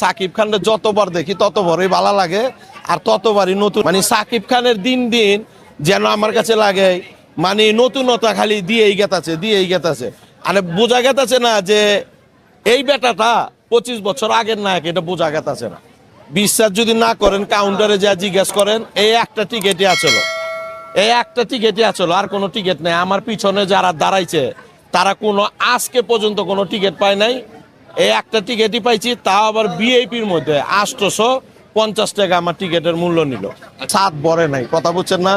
সাকিব খানের যতবার দেখি ততবারই ভালো লাগে। আর ততবারই নতুন মানে সাকিব খানের দিন দিন যেন আমার কাছে লাগে মানে নতুনতা খালি দিয়েই গেতাছে দিয়েই গেতাছে। আরে বোঝা গেতাছে না যে এই বেটাটা পঁচিশ বছর আগের নায়ক, এটা বোঝা গেতাছে না। বিশ্বাস যদি না করেন কাউন্টারে যা জিজ্ঞেস করেন, এই একটা টিকিটই আচলো। এই একটা টিকিটই আচলো, আর কোনো টিকিট নেই। আমার পিছনে যারা দাঁড়াইছে, তারা কোনো আজকে পর্যন্ত কোনো টিকিট পায় নাই। এই একটা টিকিটই পাইছি, তাও আবার বিএপির মধ্যে। আটশোশো পঞ্চাশ টাকা আমার টিকিটের মূল্য নিল। ছাদ বড়ে নাই, কথা বুঝছেন না?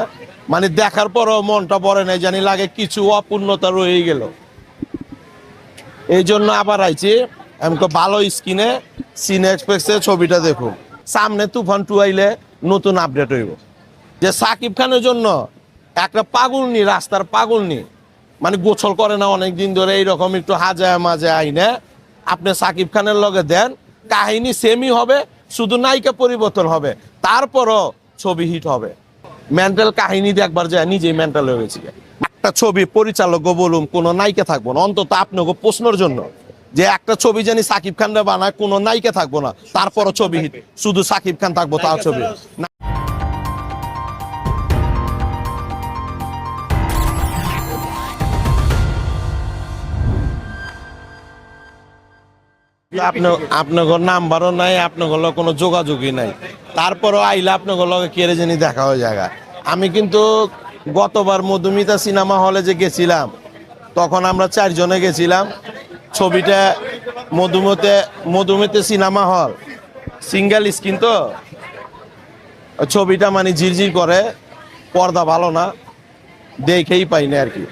মানে দেখার পরও মনটা বড়ে নাই, জানি লাগে কিছু অপূর্ণতা রয়ে গেল। এই জন্য আবার আইছি আমাকে ভালো স্ক্রিনে সিনে এক্সপ্রেসে ছবিটা দেখুন। সামনে তুফান টু আইলে নতুন আপডেট হইব। যে সাকিব খানের জন্য একটা পাগলনি, রাস্তার পাগলনি মানে গোছল করে না অনেক দিন ধরে, এইরকম একটু হাজায় মাঝে আইনে আপনি সাকিব খানের লগে দেন কাহিনী সেমই হবে শুধু নায়িকা পরিবর্তন হবে তারপরও ছবি হিট হবে। মেন্টাল কাহিনী দেখবার যায় নিজেই মেন্টাল হয়ে গেছি। একটা ছবি পরিচালক বলুন কোনো নায়িকা থাকব না অন্তত আপনাকে প্রশ্নের জন্য যে একটা ছবি জানি সাকিব খানরা বানায় কোনো নায়িকা থাকব না তারপরও ছবি হিট শুধু সাকিব খান থাকব তার ছবি। না আপনি আপনার নাম্বারও নাই আপনার কোনো যোগাযোগই নাই। তারপরও আইলে আপনার লগে কেড়ে জানি দেখা হয়ে জায়গা আমি কিন্তু গতবার মধুমিতা সিনেমা হলে যে গেছিলাম, তখন আমরা চারজনে গেছিলাম। ছবিটা মধুমতে, Madhumita cinema hall. Single screen তো। ছবিটা মানে ঝিরঝির করে, পর্দা ভালো না, দেখেই পাই না আর কি।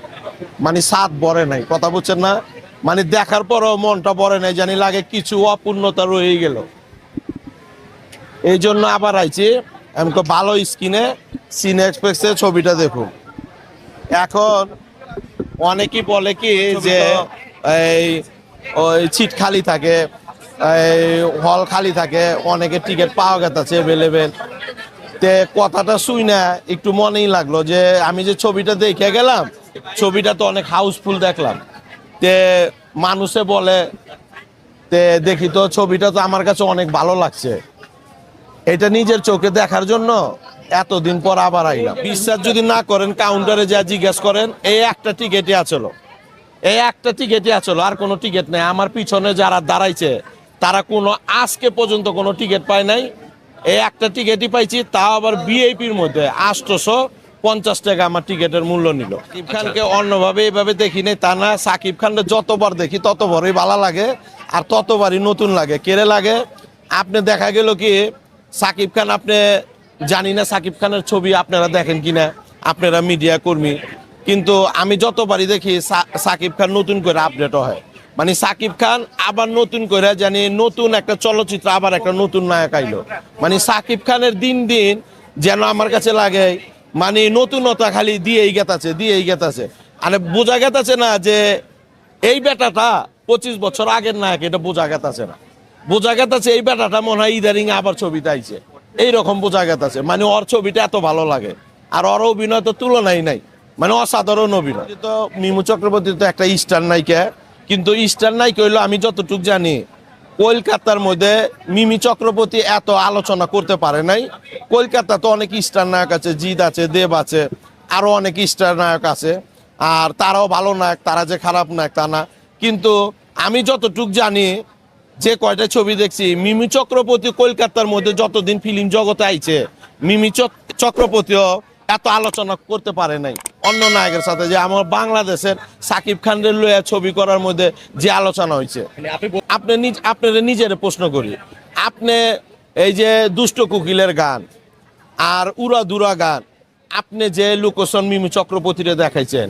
মানে স্বাদ বড়ে নাই, কথা বুঝছেন না? মানে দেখার পরও মনটা বড়ে নাই, জানি লাগে কিছু অপূর্ণতা রয়ে গেল। এই জন্য আবার আইছি আমাকে ভালো স্ক্রিনে সিনে এক্সপ্রেসে ছবিটা দেখুন। এখন অনেকেই বলে কি যে, এই ওই সিট খালি থাকে, এই হল খালি থাকে, অনেকে টিকিট পাওয়া গেছে অ্যাভেলেবেল তে কথাটা শুই না, একটু মনেই লাগল যে, আমি যে ছবিটা দেখে গেলাম, ছবিটা তো অনেক হাউসফুল দেখলাম। তে মানুষে বলে তে দেখি তো, ছবিটা তো আমার কাছে অনেক ভালো লাগছে। এটা নিজের চোখে দেখার জন্য এতদিন পর আবার আইলাম। বিশ্বাস যদি না করেন কাউন্টারে যা জিজ্ঞেস করেন, এই একটা টিকিটই আচলো। এই একটা টিকিটই আচলো, আর কোনো টিকিট নেই। আমার পিছনে যারা দাঁড়াইছে, তারা কোনো আজকে পর্যন্ত কোনো টিকিট পায় নাই। এই একটা টিকিটই পাইছি, তাও আবার বিএপির মধ্যে। আটশোশো পঞ্চাশ টাকা আমার টিকিটের মূল্য নিল। সাকিব খানকে অন্যভাবে এইভাবে দেখি নাই, তা না, সাকিব খানকে যতবার দেখি ততবারই ভালো লাগে, আর ততবারই নতুন লাগে। কেড়ে লাগে? আপনি দেখা গেল কি, সাকিব খান আপনি জানি না সাকিব খানের ছবি আপনারা দেখেন কিনা, আপনারা মিডিয়া কর্মী। কিন্তু আমি যতবারই দেখি সাকিব খান নতুন করে আপডেট হয়। মানে সাকিব খান আবার নতুন করে জানি নতুন একটা চলচ্চিত্র, আবার একটা নতুন নায়ক আইলো। মানে সাকিব খানের দিন দিন যেন আমার কাছে লাগে মানে নতুনতা খালি দিয়েই গেতাছে দিয়েই গেতাছে। মানে বোঝা গেতাছে না যে এই বেটাটা পঁচিশ বছর আগের নায়ক, এটা বোঝা গেতাছে না। বোঝা গেতাছে এই বেটাটা মনে হয় ইদারিং আবার ছবিতে আইছে এইরকম বোঝা গেতাছে মানে ওর ছবিটা এত ভালো লাগে। আর ওর অভিনয় তো তুলনাই নাই মানে অসাধারণ অভিনয়। তো মিমু চক্রবর্তী তো একটা স্টার নায়িকা, কিন্তু স্টার নায়িকা হইল আমি যতটুকু জানি কলকাতার মধ্যে মিমি চক্রবর্তী এত আলোচনা করতে পারে নাই। কলকাতা তো অনেক স্টার নায়ক আছে, জিৎ আছে, দেব আছে আরও অনেক স্টার নায়ক আছে। আর তারাও ভালো নায়ক, তারা যে খারাপ নায়ক তা না। কিন্তু আমি যতটুক জানি, যে কয়টা ছবি দেখছি, মিমি চক্রবর্তী কলকাতার মধ্যে যতদিন ফিল্ম জগতে আইছে, মিমি চক্রবর্তীও এত আলোচনা করতে পারে নাই। অন্য নায়কের সাথে যে আমার বাংলাদেশের সাকিব খানের লইয়া ছবি করার মধ্যে যে আলোচনা হয়েছে আপনি নিজ আপনার নিজের প্রশ্ন করি। আপনি এই যে দুষ্ট কুকিলের গান আর উড়া দুরা গান আপনি যে লোকেশন মিমি চক্রবর্তীরে দেখাইছেন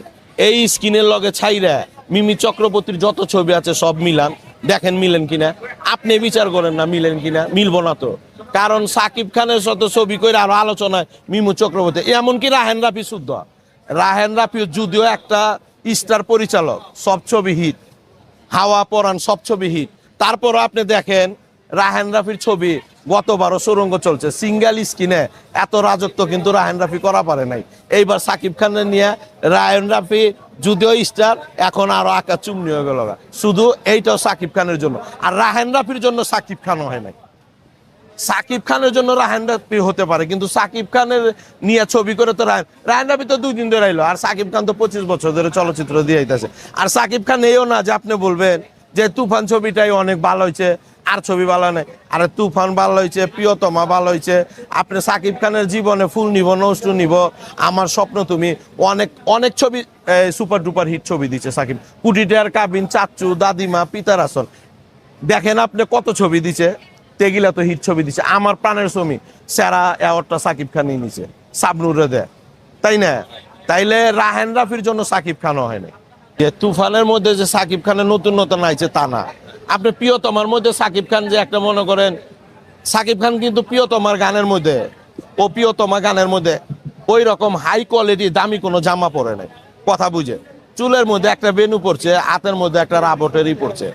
এই স্ক্রিনের লগে ছাইরা মিমি চক্রবর্তীর যত ছবি আছে সব মিলান। দেখেন মিলেন কিনা? আপনি বিচার করেন না মিলেন কিনা? মিলব না তো। কারণ সাকিব খানের সাথে ছবি করে আরও আলোচনায় মিমু চক্রবর্তী এমনকি রাহেন রাফি শুদ্ধ রাহেন রাফি যদিও একটা স্টার পরিচালক, সব ছবি হিট। হাওয়া পরান সব ছবি হিট। তারপরও আপনি দেখেন, রাহেন রাফির ছবি গতবারও সুরঙ্গ চলছে। সিঙ্গেল স্ক্রিনে এত রাজত্ব কিন্তু রাহেন রাফি করা পারে নাই। এইবার সাকিব খানের নিয়ে রায়ন রাফি যদিও স্টার, এখন আরও আঁকা চুমনি হয়ে গেল শুধু এইটাও সাকিব খানের জন্য। আর রাহেন রাফির জন্য সাকিব খানও হয় নাই। সাকিব খানের জন্য রাহেন রাফি হতে পারে, কিন্তু সাকিব খানের নিয়ে ছবি করে তো রাহেন রাহেন রাফি তো দুই দিন ধরে আইলো, আর সাকিব খান তো পঁচিশ বছর ধরে চলচ্চিত্র দিয়ে আইতেছে। আর সাকিব খান এইও না যে আপনি বলবেন যে তুফান ছবিটাই অনেক ভালো হয়েছে, আর ছবি ভালো নেই। আরে তুফান ভালো হয়েছে, প্রিয়তমা ভালো হয়েছে, আপনি সাকিব খানের জীবনে ফুল নিব, নষ্ট নিব, আমার স্বপ্ন তুমি। অনেক অনেক ছবি সুপার ডুপার হিট ছবি দিচ্ছে সাকিব। কুটিটার কাবিন, চাচ্চু, দাদিমা, পিতার আসন। দেখেন আপনি কত ছবি দিছে। তেগিলা তো হিট ছবি দিছে। আমার প্রাণের ছবি। সেরা অ্যাওয়ার্ডটা সাকিব খানই নিছে। সাবনুরে দেয় তাই না? তাইলে রাহেন রাফির জন্য সাকিব খানও হয় না যে তুফানের মধ্যে যে সাকিব খানের নতুন নতুন আইছে তা না। আপনি প্রিয়তমার মধ্যে সাকিব খান যে একটা মনে করেন, সাকিব খান কিন্তু প্রিয়তমার গানের মধ্যে, ও প্রিয়তমা গানের মধ্যে ওই রকম হাই কোয়ালিটি দামি কোনো জামা পরে নাই। কথা বুঝে। চুলের মধ্যে একটা বেনু পড়ছে, হাতের মধ্যে একটা রাবটেরই পড়ছে।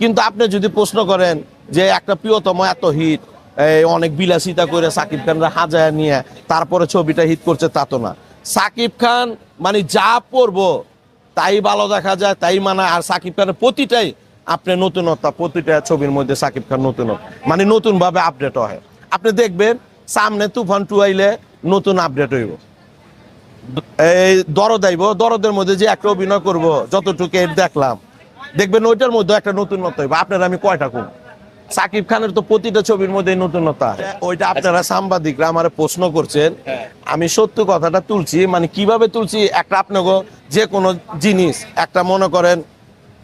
কিন্তু আপনি যদি প্রশ্ন করেন যে একটা প্রিয়তম এত হিট এই অনেক বিলাসিতা করে সাকিব খানরা হাজার নিয়ে, তারপরে ছবিটা হিট করছে তা তো না। সাকিব খান মানে যা পড়ব তাই ভালো দেখা যায়, তাই মানায়। আর সাকিব খানের প্রতিটাই আপনি নতুনত্ব প্রতিটা ছবির মধ্যে সাকিব খান নতুনত্ব মানে নতুন ভাবে আপডেট হয়। আপনি দেখবেন, সামনে তুফান টু আইলে নতুন আপডেট হইব। এই দরদ আইব, দরদের মধ্যে যে একটা অভিনয় করব, যতটুকু দেখলাম, দেখবেন ওইটার মধ্যে একটা নতুনত্ব হইব। আপনার আমি কয়টা কম সাকিব খানের তো প্রতিটা ছবির মধ্যে নতুনতা। ওইটা আপনারা সাংবাদিকরা আমার প্রশ্ন করছেন। আমি সত্য কথাটা তুলছি মানে কীভাবে তুলছি? একটা আপনাকে যে কোনো জিনিস একটা মনে করেন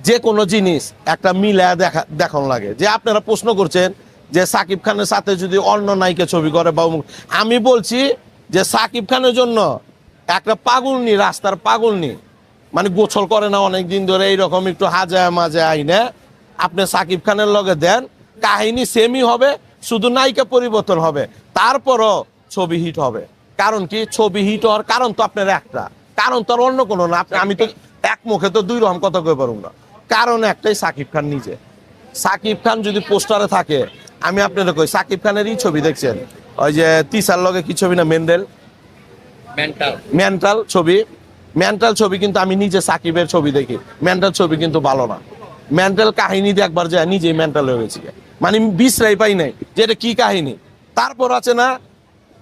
যে কোনো জিনিস একটা মিলা দেখা দেখন লাগে। যে আপনারা প্রশ্ন করছেন যে সাকিব খানের সাথে যদি অন্য নায়িকা ছবি করে বা আমি বলছি যে সাকিব খানের জন্য একটা পাগলনি রাস্তার পাগলনি মানে গোছল করে না অনেক দিন ধরে এইরকম একটু হাজায় মাঝে আইনে আপনি সাকিব খানের লগে দেন কাহিনী সেমই হবে শুধু নায়িকা পরিবর্তন হবে। তারপরও ছবি হিট হবে। কারণ কি? ছবি হিট হওয়ার কারণ তো আপনার একটা। কারণ তো আর অন্য কোনো না। আপনি- আমি তো এক মুখে তো দুই রকম কথা কই পারুম না। কারণ একটাই সাকিব খান নিজে। সাকিব খান যদি পোস্টারে থাকে আমি আপনাদের কই সাকিব খানেরই ছবি দেখছেন? ওই যে তিসার লগে কি ছবি না মেন্ডেল? মেন্টাল মেন্টাল ছবি। মেন্টাল ছবি কিন্তু আমি নিজে সাকিবের ছবি দেখি। মেন্টাল ছবি কিন্তু ভালো না। মেন্টাল কাহিনী দেখবার যায় নিজেই মেন্টাল হয়ে গেছি। মানে বিশ্রাই পাই নাই, যে এটা কি কাহিনী? তারপর আছে না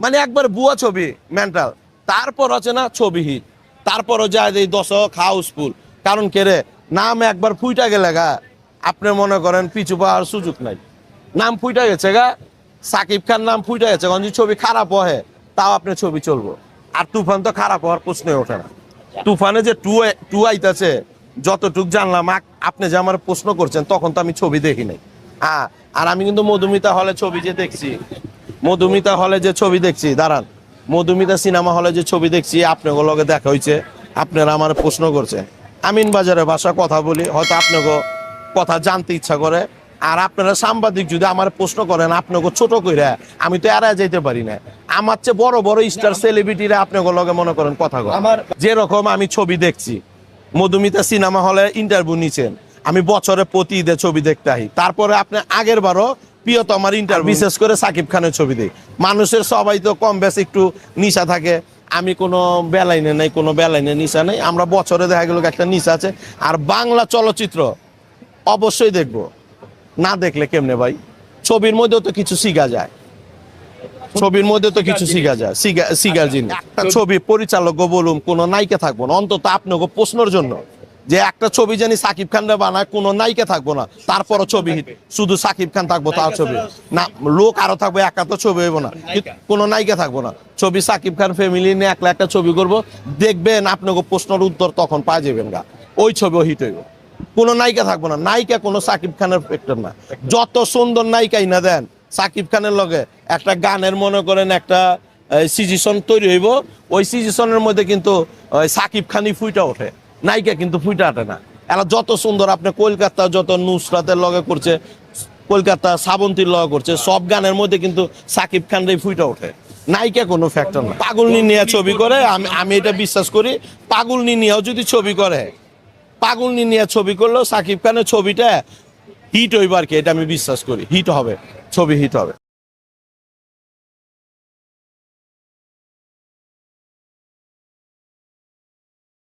মানে একবার বুয়া ছবি মেন্টাল তারপর আছে না ছবি হিট তারপরও যায় এই দশক হাউসফুল কারণ কে রে, নাম একবার ফুইটা গেলে গা, আপনি মনে করেন পিছু পাওয়ার সুযোগ নাই। নাম ফুইটা গেছে গা, সাকিব খান নাম ফুইটা গেছে কারণ ছবি খারাপ হয় তাও আপনার ছবি চলবো। আর তুফান তো খারাপ হওয়ার প্রশ্নই ওঠে না। তুফানে যে টু টু আইতাছে, যতটুক জানলাম আপনি যে আমার প্রশ্ন করছেন, তখন তো আমি ছবি দেখি নাই। হ্যাঁ আর আমি কিন্তু মধুমিতা হলে ছবি যে দেখছি। মধুমিতা হলে যে ছবি দেখছি দাঁড়ান। মধুমিতা সিনেমা হলে যে ছবি দেখছি আপনাকে লগে দেখা হয়েছে আপনারা আমার প্রশ্ন করছে। আমিন বাজারের ভাষা কথা বলি হয়তো আপনাকে কথা জানতে ইচ্ছা করে। আর আপনারা সাংবাদিক যদি আমার প্রশ্ন করেন আপনাকে ছোট কইরা আমি তো এড়ায় যেতে পারি না। আমার চেয়ে বড় বড় স্টার সেলিব্রিটিরা আপনাকে লগে মনে করেন কথা যেরকম আমি ছবি দেখছি মধুমিতা সিনেমা হলে ইন্টারভিউ নিছেন। আমি বছরে প্রতি ঈদে ছবি দেখতে আহি। তারপরে আপনি আগের বারও প্রিয়তমার ইন্টারভিউ বিশেষ করে সাকিব খানের ছবি দেই। মানুষের সবাই তো কম বেশ একটু নিশা থাকে। আমি কোনো বেলাইনে নাই কোনো বেলাইনে নিশা নেই। আমরা বছরে দেখা গেল একটা নিশা আছে। আর বাংলা চলচ্চিত্র অবশ্যই দেখব। না দেখলে কেমনে ভাই? ছবির মধ্যেও তো কিছু শিখা যায়। ছবির মধ্যে তো কিছু শিখা যায়। শিখা- শিখার জিনিস। একটা ছবি পরিচালক বলুন কোন নায়িকা থাকব না। অন্তত আপনাকে প্রশ্নের জন্য। যে একটা ছবি জানি সাকিব খানরা বানায় কোনো নায়িকা থাকব না। তারপরও ছবি hit। শুধু সাকিব খান থাকব তার ছবি। না লোক আরও থাকবে একা তো ছবি হইব না। কোনো নায়িকা থাকব না। ছবি সাকিব খান ফ্যামিলি নিয়ে একলা একটা ছবি করব। দেখবেন আপনাকে প্রশ্নের উত্তর তখন পাওয়া যাবেন গা। ওই ছবিও হিট হইব। কোনো নায়িকা থাকব না। নায়িকা কোনো সাকিব খানের ফ্যাক্টর না। যত সুন্দর নায়িকাই না দেন সাকিব খানের লগে একটা গানের মনে করেন একটা সিজিশন তৈরি হইব। ওই সিজিশনের মধ্যে কিন্তু সাকিব খানই ফুইটা ওঠে। নায়িকা কিন্তু ফুইটা ওঠে না। এরা যত সুন্দর, আপনি কলকাতা যত নুসরাতের লগে করছে, কলকাতা শ্রাবন্তীর লগে করছে, সব গানের মধ্যে কিন্তু সাকিব খানরাই ফুইটা ওঠে। নায়িকা কোনো ফ্যাক্টর না। পাগলনি নিয়ে ছবি করে, আমি আমি এটা বিশ্বাস করি পাগলনি নিয়েও যদি ছবি করে পাগলনি নিয়ে ছবি করলেও সাকিব খানের ছবিটা হিট হইবার কি, এটা আমি বিশ্বাস করি। হিট হবে, ছবি হিট হবে।